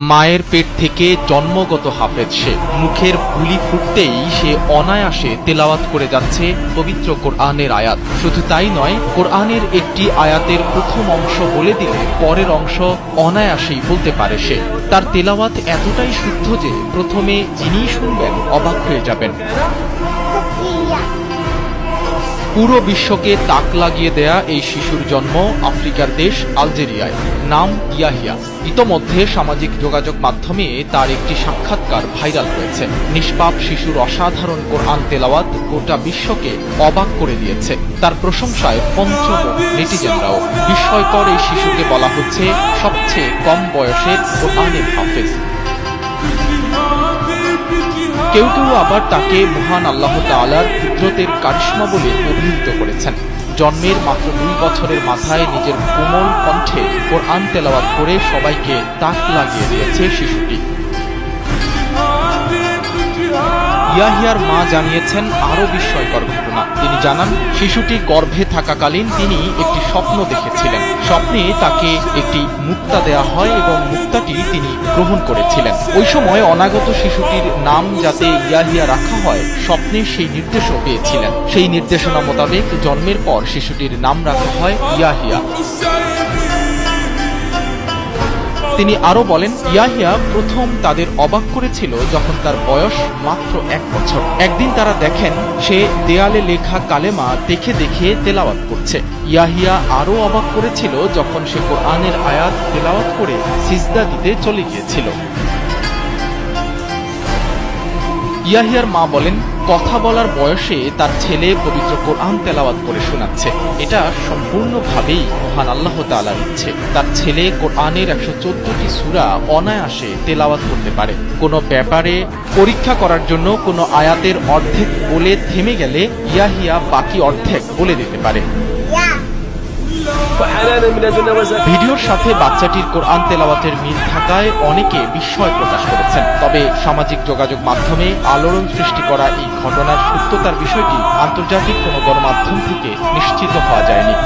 মায়ের পেট থেকে জন্মগত হাফেজ সে। মুখের বুলি ফুটতেই সে অনায়াসে তেলাওয়াত করে যাচ্ছে পবিত্র কোরআনের আয়াত। শুধু তাই নয়, কোরআনের একটি আয়াতের প্রথম অংশ বলে দিলে পরের অংশ অনায়াসেই বলতে পারে সে। তার তেলাওয়াত এতটাই শুদ্ধ যে প্রথমে যিনি শুনবেন অবাক হয়ে যাবেন। পুরো বিশ্বকে তাক লাগিয়ে দেয়া এই শিশুর জন্ম আফ্রিকার দেশ আলজেরিয়ায়। নাম ইয়াহিয়া। ইতোমধ্যে সামাজিক যোগাযোগ মাধ্যমে তার একটি সাক্ষাৎকার ভাইরাল হয়েছে। নিষ্পাপ শিশুর অসাধারণ কোরআন তেলাওয়াত গোটা বিশ্বকে অবাক করে দিয়েছে। তার প্রশংসায় পঞ্চম নেটিজেনরাও। বিস্ময়কর এই শিশুকে বলা হচ্ছে সবচেয়ে কম বয়সের কোরআনের হাফেজ। কেউ কেউ আবার তাকে মহান আল্লাহ তালার কুদরতের কারিশ্মা বলে অভিহিত করেছেন। জন্মের মাত্র দুই বছরের মাথায় নিজের কোমল কণ্ঠে ওর কোরআন তেলাওয়াত করে সবাইকে তাক লাগিয়ে দিয়েছে শিশুটি। ইয়াহিয়ার মা জানিয়েছেন, আরও বিস্ময়কর ঘটনা। তিনি জানান, শিশুটি গর্ভে থাকাকালীন তিনি একটি স্বপ্ন দেখেছিলেন। স্বপ্নে তাকে একটি মুক্তা দেয়া হয় এবং মুক্তাটি তিনি গ্রহণ করেছিলেন। ওই সময় অনাগত শিশুটির নাম যাতে ইয়াহিয়া রাখা হয়, স্বপ্নে সেই নির্দেশও পেয়েছিলেন। সেই নির্দেশনা মোতাবেক জন্মের পর শিশুটির নাম রাখা হয় ইয়াহিয়া। তিনি আরও বলেন, ইয়াহিয়া প্রথম তাদের অবাক করেছিল যখন তার বয়স মাত্র এক বছর। একদিন তারা দেখেন, সে দেয়ালে লেখা কালেমা দেখে দেখে তেলাওয়াত করছে। ইয়াহিয়া আরও অবাক করেছিল যখন সে কোরআনের আয়াত তেলাওয়াত করে সিজদা দিতে চলে গিয়েছিল। ইয়াহিয়ার মা বলেন, কথা বলার বয়সে তার ছেলে পবিত্র কোরআন তেলাওয়াত করে শোনাচ্ছে। এটা সম্পূর্ণভাবেই মহান আল্লাহ তাআলার ইচ্ছে। তার ছেলে কোরআনের একশো চোদ্দটি সুরা অনায়াসে তেলাওয়াত করতে পারে। কোনো ব্যাপারে পরীক্ষা করার জন্য কোনো আয়াতের অর্ধেক বলে থেমে গেলে ইয়াহিয়া বাকি অর্ধেক বলে দিতে পারে। ভিডিওর সাথে বাচ্চাটির কোরআন তেলাওয়াতের মিল থাকায় অনেকে বিস্ময় প্রকাশ করেছেন। তবে সামাজিক যোগাযোগ মাধ্যমে আলোড়ন সৃষ্টি করা এই ঘটনার সত্যতার বিষয়টি আন্তর্জাতিক কোনো গণমাধ্যম থেকে নিশ্চিত হওয়া যায়নি।